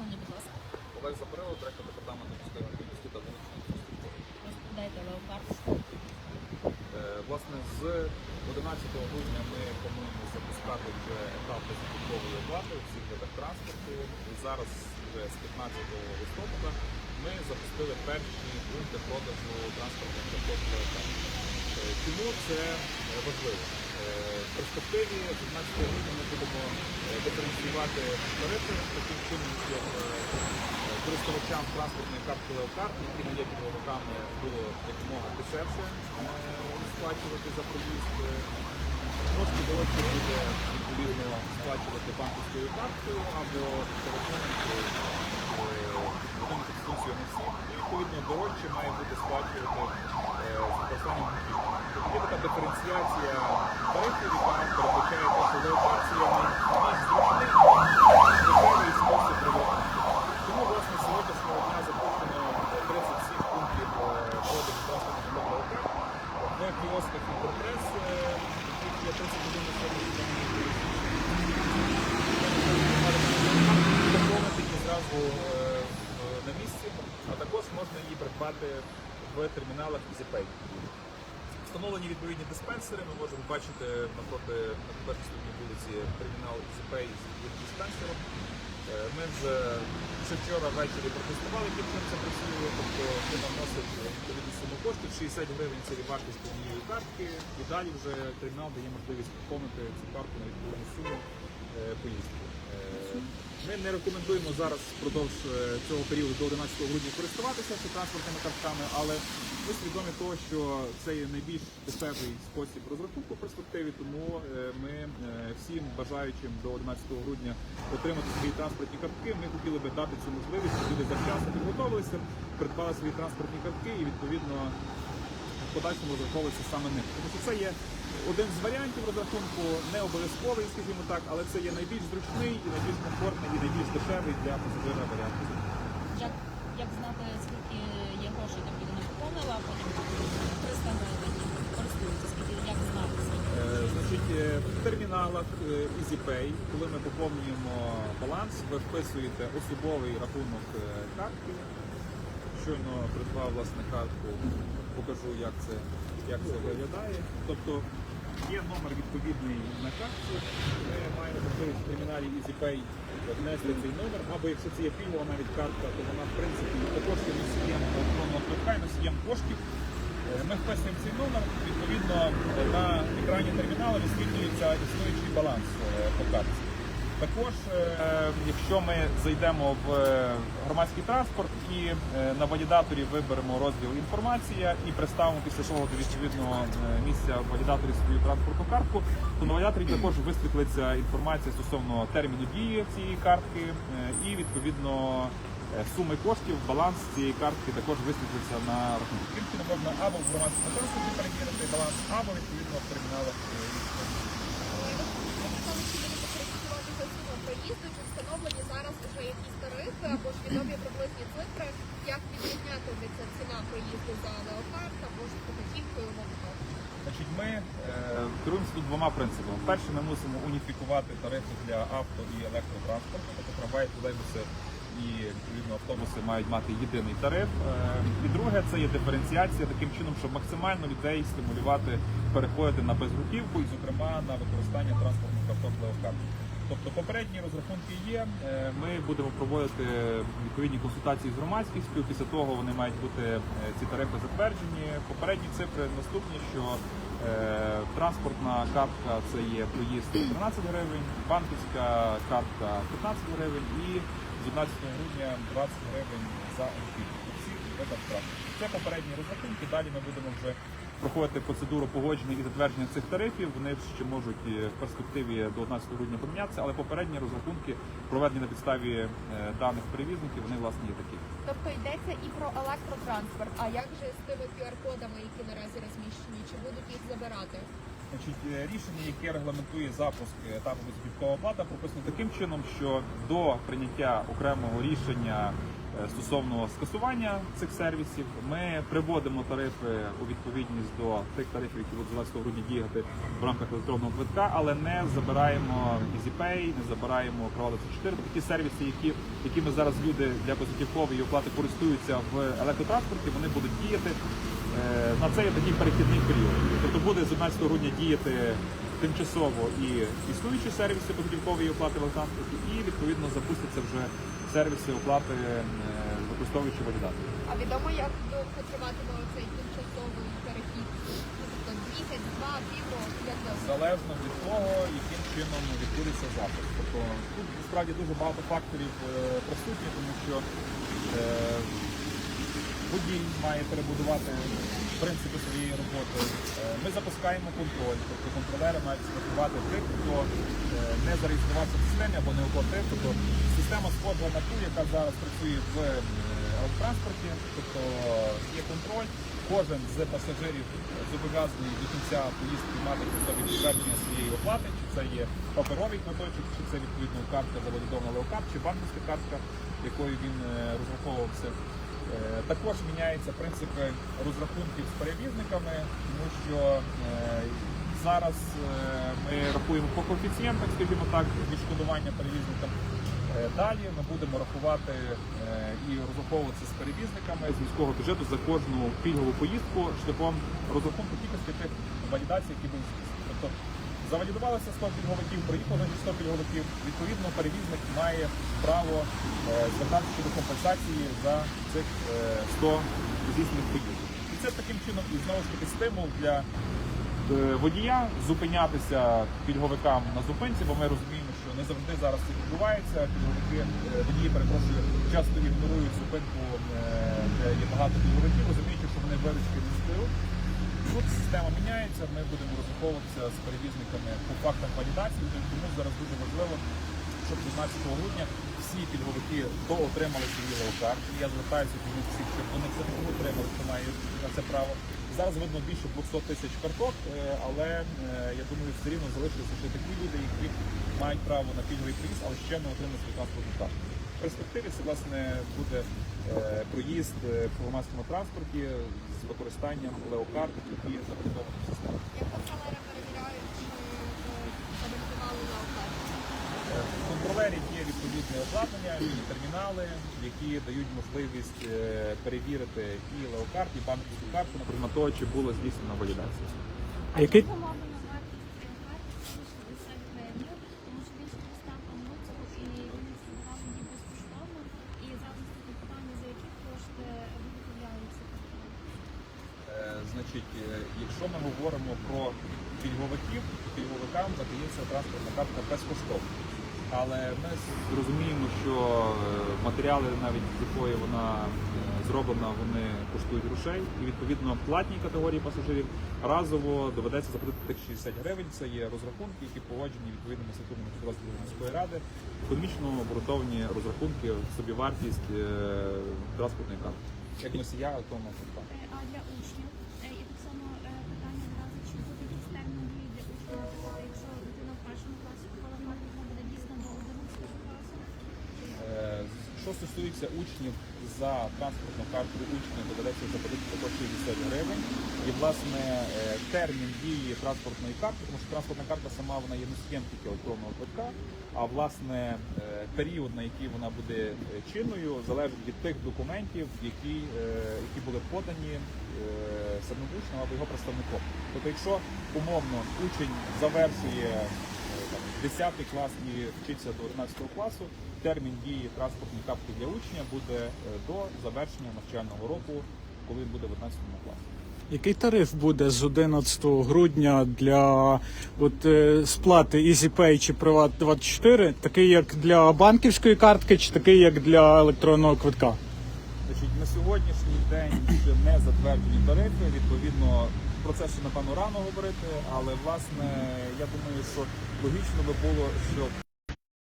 Олег Запорило, директор департаменту міської мобільності та вуличної інфраструктури. Розповідайте леопард. Е, Власне, з 11 грудня ми плануємо запускати вже етап безготової оплати у всіх видах транспорту. І зараз вже з 15 листопада ми запустили перші пункти продажу транспортних карток Е, Чому це важливо? Перспективі 15 грудня ми будемо е, диференціювати тарифи таким чином, щоб е, користувачам транспортної картки Леокарт, які не є підводниками, було якомога дешевше е, сплачувати за проїзд. Трошки дорожче буде відповідно сплачувати банківською карткою або телефоном е, на всі. І відповідно дорожче має бути сплачувати е, з використанням. Тобто є така диференціація тарифів, яка передбачає те, що леокація найбільш зручний, дешевий спосіб розрахунку. Тому, власне, сьогоднішнього дня запущено 37 пунктів е, продажу транспортних леокарт в кіосках «Інтерпрес», е, яких є 31 на сьогоднішній день. Доповнити її зразу е, в- на місці, а також можна її в терміналах EasyPay. Встановлені відповідні диспенсери. Ми можемо бачити напроти на стороні вулиці термінал EasyPay з диспенсером. Е, Ми вже ще вчора ввечері протестували, яким це працює. Тобто нам носить відповідну суму коштів, 60 гривень це вартість повнієї картки. І далі вже термінал дає можливість поповнити цю картку на відповідну суму е, поїздки. Ми не рекомендуємо зараз впродовж е, цього періоду до 11 грудня користуватися транспортними картками, але ми свідомі того, що це є найбільш дешевий спосіб розрахунку в перспективі, тому е, ми е, всім бажаючим до 11 грудня отримати свої транспортні картки, ми хотіли би дати цю можливість, щоб люди завчасно підготовилися, придбали свої транспортні картки і відповідно подальшому розраховуватися саме ним. Тому що це є один з варіантів розрахунку, не обов'язковий, скажімо так, але це є найбільш зручний і найбільш комфортний і найбільш дешевий для пасажира варіант. Як, як знати, скільки є грошей, там людина поповнила, а потім 300 гривень користується, скільки, як знати? Е, Значить, е, в терміналах е, EasyPay, коли ми поповнюємо баланс, ви вписуєте особовий рахунок е, картки. Щойно придбав власне картку, покажу, як це, як це виглядає. Тобто є номер відповідний на картці. Ми маємо в терміналі EasyPay внести цей номер, або якщо це є пільгова навіть картка, то вона в принципі також є носієм електронного квитка і носієм коштів. Е, Ми вписуємо цей номер, відповідно на екрані терміналу висвітлюється існуючий баланс е, по картці. Також, е, якщо ми зайдемо в е, громадський транспорт і е, на валідаторі виберемо розділ інформація і приставимо після того до відповідного місця в валідаторі свою транспортну картку, то на валідаторі також висвітлиться інформація стосовно терміну дії цієї картки і відповідно суми коштів, баланс цієї картки також висвітлиться на рахунку. Таким чином можна або в громадському транспорті перевірити баланс, або відповідно в терміналах. е, користуватися сумом проїзду, чи встановлені зараз вже якісь тарифи або ж відомі приблизні цифри, як відрізнятиметься ціна проїзду за леопард або ж покатівкою мовно. Значить, ми е, керуємося тут двома принципами. Перше, ми мусимо уніфікувати тарифи для авто і електротранспорту, тобто трамваї, тролейбуси і відповідно автобуси мають мати єдиний тариф. Е, і друге, це є диференціація таким чином, щоб максимально людей стимулювати переходити на безготівку і, зокрема, на використання транспортних карток Леокарт. Тобто попередні розрахунки є. Е, Ми будемо проводити відповідні консультації з громадськістю. Після того вони мають бути е, ці тарифи затверджені. Попередні цифри наступні, що е, транспортна картка це є проїзд 13 гривень, банківська картка 15 гривень і з 11 грудня 20 гривень за. У всіх видах. Це попередні розрахунки. Далі ми будемо вже проходити процедуру погодження і затвердження цих тарифів. Вони ще можуть е, в перспективі до 11 грудня помінятися, але попередні розрахунки, проведені на підставі е, даних перевізників, вони власне є такі. Тобто йдеться і про електротранспорт. А як же з тими QR-кодами, які наразі розміщені, чи будуть їх забирати? Значить, е, рішення, яке регламентує запуск етапу безготівкова оплата, прописано таким чином, що до прийняття окремого рішення стосовно скасування цих сервісів. Ми приводимо тарифи у відповідність до тих тарифів, які будуть з 20 грудня діяти в рамках електронного квитка, але не забираємо EasyPay, не забираємо права 24. Такі сервіси, які, якими зараз люди для безготівкової оплати користуються в електротранспорті, вони будуть діяти е, на цей такий перехідний період. Тобто буде з 11 грудня діяти тимчасово і існуючі сервіси безготівкової оплати в електротранспорті, і відповідно запустяться вже сервіси оплати е, використовуючи валідатор. А відомо, як довго триватиме цей тимчасовий перехід? Ну, Тобто місяць, два, півроку, як довго? залежно від того, яким чином відбудеться запис. Тобто тут насправді дуже багато факторів е, присутні, тому що е, водій має перебудувати принципи своєї роботи. Ми запускаємо контроль, тобто контролери мають сфотографувати тих, хто е, не зареєструвався в системі або не оплатив. Тобто система схожа на ту, яка зараз працює в е, електротранспорті, тобто є контроль. Кожен з пасажирів зобов'язаний до кінця поїздки мати при собі підтвердження своєї оплати, чи це є паперовий квиточок, чи це відповідно картка завалідована леокарт, чи банківська картка, якою він е, розраховувався. Е, Також міняються принципи розрахунків з перевізниками, тому що е, зараз е, ми рахуємо по коефіцієнтах, скажімо так, відшкодування перевізникам. Далі ми будемо рахувати і розраховуватися з перевізниками з міського бюджету за кожну пільгову поїздку шляхом розрахунку кількості тих валідацій, які були здійснені. Завалідувалося 100 пільговиків, приїхало на 100 пільговиків. Відповідно, перевізник має право е, звертатися щодо компенсації за цих е, 100 здійснених поїздок. І це таким чином і знову ж таки стимул для е, водія зупинятися пільговикам на зупинці, бо ми розуміємо, що не завжди зараз це відбувається. Пільговики е, водії перепрошую, часто ігнорують зупинку, е, де є багато пільговиків, розуміючи, що вони виручки не. Тут система міняється, ми будемо розраховуватися з перевізниками по фактам валідації, тому зараз дуже важливо, щоб 15 грудня всі пільговики то отримали свої леокарти. Я звертаюся до всіх, щоб вони все таки отримали, хто має на це право. Зараз видно більше 200 тисяч карток, е, але е, я думаю, все рівно залишилися ще такі люди, які мають право на пільговий проїзд, але ще не отримали свій транспортний картку. В перспективі це власне буде е, проїзд в громадському транспорті з використанням леокарт, які запропоновані в системі. Як контролери перевіряють, чи е, на оплату? Е, контролерів є відповідне обладнання, і термінали, які дають можливість е, перевірити і леокарт, і банківську карту, наприклад, того, чи було здійснено валідація. А який Встановлена вартість карти 60 гривень, тому що більше доставка муців і вони збирали її безкоштовно. І зараз таке питання, за які кошти виготовляються картки. Е, Значить, е, якщо ми говоримо про пільговиків, пільговикам задається транспортна картка безкоштовно. Але ми розуміємо, що е, матеріали, навіть з якої вона е, зроблена, вони коштують грошей. І відповідно платній категорії пасажирів разово доведеться заплатити тих 60 гривень. Це є розрахунки, які погоджені відповідними статутами підрозділів міської ради. Економічно обґрунтовані розрахунки, собівартість транспортної карти. Як носія. Е, А для учнів е, і так само е, питання одразу, чи буде якийсь термін дії для учнів, Тобто, якщо дитина в першому класі коли вона дійсно до 11 класу. Що стосується учнів за транспортну карту учнів, доведеться заплатити також 60 гривень. І власне е, термін дії транспортної карти, тому що транспортна карта сама вона є носієм тільки електронного квитка, а власне е, період, на який вона буде е, чинною, залежить від тих документів, які, які були подані самим або його представником. Тобто, якщо умовно учень завершує е, там, 10 клас і вчиться до 11 класу, термін дії транспортної картки для учня буде до завершення навчального року, коли він буде в 11 класі. Який тариф буде з 11 грудня для от, е, сплати EasyPay чи Privat 24 такий як для банківської картки, чи такий як для електронного квитка? Значить, на сьогоднішній день ще не затверджені тарифи. Відповідно, про це ще напевно рано говорити, але власне я думаю, що логічно би було, що